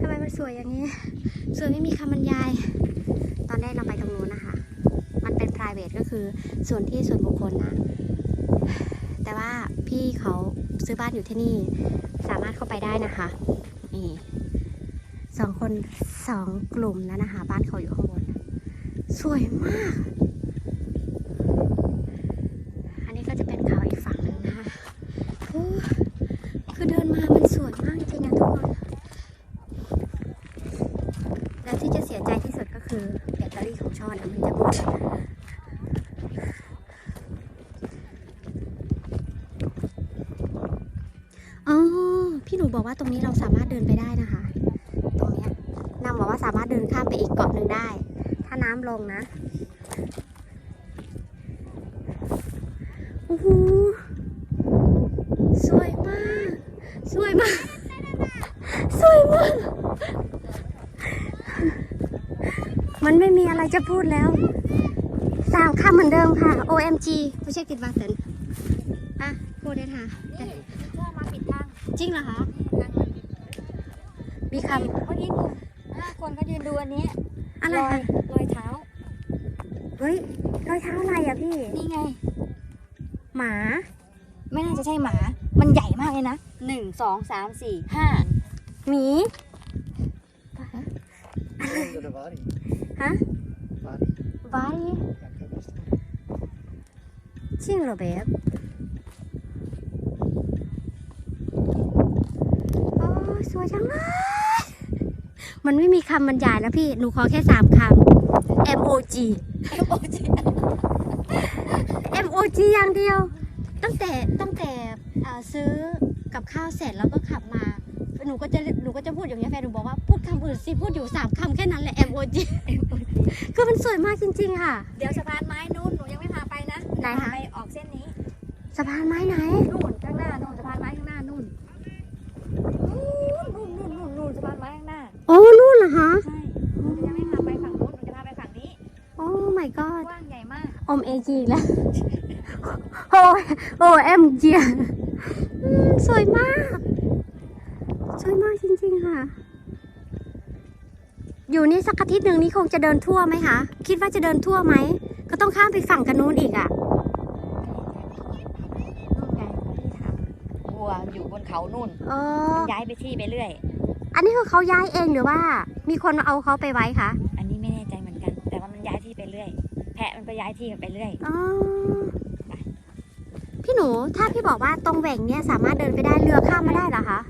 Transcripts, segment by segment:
ทำไมมันสวยอย่างนี้ สวยไม่มีคำบรรยาย ตอนแรกเราไปตรงนู้นนะคะ มันเป็น private ก็คือส่วนที่ส่วนบุคคลนะ แต่ว่าพี่เขาซื้อบ้านอยู่ที่นี่ สามารถเข้าไปได้นะคะ นี่สองคนสองกลุ่มแล้วนะคะ บ้านเขาอยู่ข้างบน สวยมาก อันนี้ก็จะเป็นเขาอีกฝั่งหนึ่งนะคะโอ้คือเดินมามันสวยมากจริงอะทุกคน แล้วที่จะเสียใจที่สุดก็คือแบตเตอรี่ขอ งช่อเนี่ยมันจะหมดอ๋อ พี่หนูบอกว่าตรงนี้เราสามารถเดินไปได้นะคะ ตรงเนี้ยนางบอกว่าสามารถเดินข้ามไปอีกเกาะหนึ่งได้ ถ้าน้ำลงนะโอ้โหสวยมาก สวยมาก สวยมาก มันไม่มี อะไรจะพูดแล้วสามคำเหมือนเดิมค่ะ OMG ผู้เช็คติดวาเซนอะพูดได้ค่ะนี่พ่อมาปิดทางจริงเหรอคะทางมันมีคเมื่อกี้กลุ่มห้าคนก็ยืนดูอันนี้ำอะไรรอยคะรอยเท้า เฮ้ยรอยเท้าอะไรอะพี่ นี่ไง หมา ไม่น่าจะใช่หมา มันใหญ่มากเลยนะหนึ่งสองสามสี่ห้าหมี Under the body. ฮะ Body. ไว้จริงเหรอเบบโอ้สวยจังเลยมันไม่มีคำบรรยายแล้วพี่ หนูขอแค่สามคำ M O G โอ้จ M O G อย่างเดียว ตั้งแต่ตั้งแต่เอ่อซื้อกับข้าวเสร็จแล้วก็ขับมา หนูก็จะหนูก็จะพูดอย่างนี้ยแฟนหนูบอกว่าพูดคำอื่นสิพูดอยู่สามคำแค่นั้นแหละ M O G คือมันสวยมากจริง ๆ ค่ะ เดี๋ยวสะพานไม้นู่นหนูยังไม่พาไปนะไหนคะ พาไปออกเส้นนี้สะพานไม้ไหน นู่นข้างหน้านู่นสะพานไม้ข้างหน้านู่นนู่นนู่นนู่นนู่นสะพานไม้ข้างหน้าโอ้นู่นเหรอคะใช่หนูยังไม่พาไปฝั่งนู้นหนูจะพาไปฝั่งนี้โอ้ my god กว้างใหญ่มาก อมเอจีแล้วโอ้ยโอ้เอ็มเจียอืมสวยมาก สวยมากจริงๆ ค่ะ อยู่นี่สักอาทิตย์หนึ่งนี่คงจะเดินทั่วไหมคะ คิดว่าจะเดินทั่วไหม ก็ต้องข้ามไปฝั่งกันนู้นอีกอะนู่นไงที่ทำวัวอยู่บนเขานู่นอ๋อมันย้ายไปที่ไปเรื่อย อันนี้คือเขาย้ายเองหรือว่า มีคนมาเอาเขาไปไว้คะ อันนี้ไม่แน่ใจเหมือนกัน แต่ว่ามันย้ายที่ไปเรื่อย แพะมันไปย้ายที่ไปเรื่อย อ๋อ พี่หนู ถ้าพี่บอกว่าตรงแหว่งเนี่ยสามารถเดินไปได้เรือข้ามมาได้เหรอคะ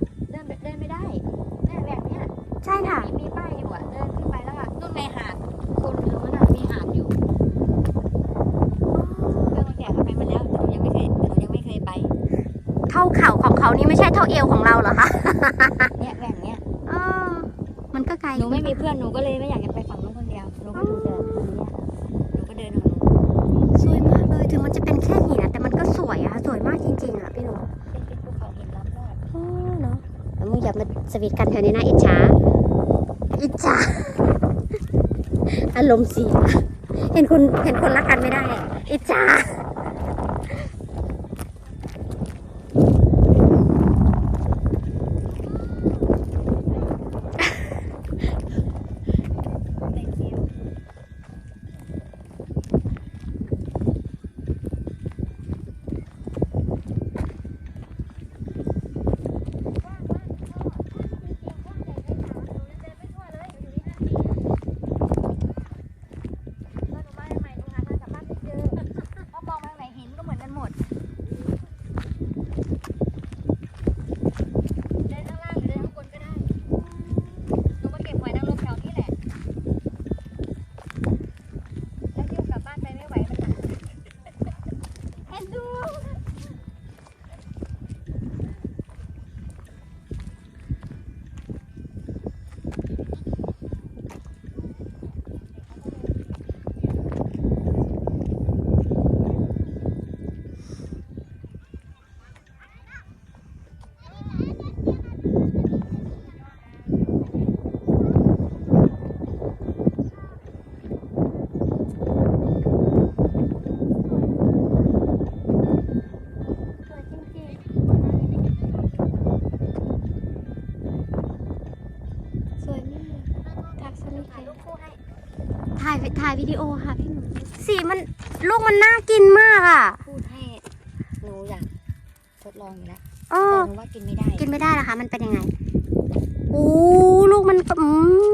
ท่าเข่าของเขานี่ไม่ใช่เท่าเอวของเราเหรอคะเนี่ยแบบเนี้ยอ๋อมันก็ไกลหนูไม่มีเพื่อนหนูก็เลยไม่อยากจะไปฝั่งนู้นคนเดียวหนูก็ดูแต่ตรงเนี้ยหนูก็เดินของหนูสวยมากเลยถึงมันจะเป็นแค่หินอะแต่มันก็สวยอะค่ะสวยมากจริงๆอะพี่หนูเป็นเป็นภูเขาหินล้อมรอบโอ้เนาะแล้วมึงอย่ามาสวีทกันแถวนี้นะอิจฉาอิจฉาอารมณ์เสียเห็นคนเห็นคนรักกันไม่ได้ อิจฉา ถ่ายถ่ายวิดีโอค่ะพี่หนูสีมันลูกมันน่ากินมากอะ พูดให้หนูอยากทดลองอยู่แล้วเอแต่อ หนูว่ากินไม่ได้ กินไม่ได้เหรอคะ มันเป็นยังไง โอ้ ลูกมันอืม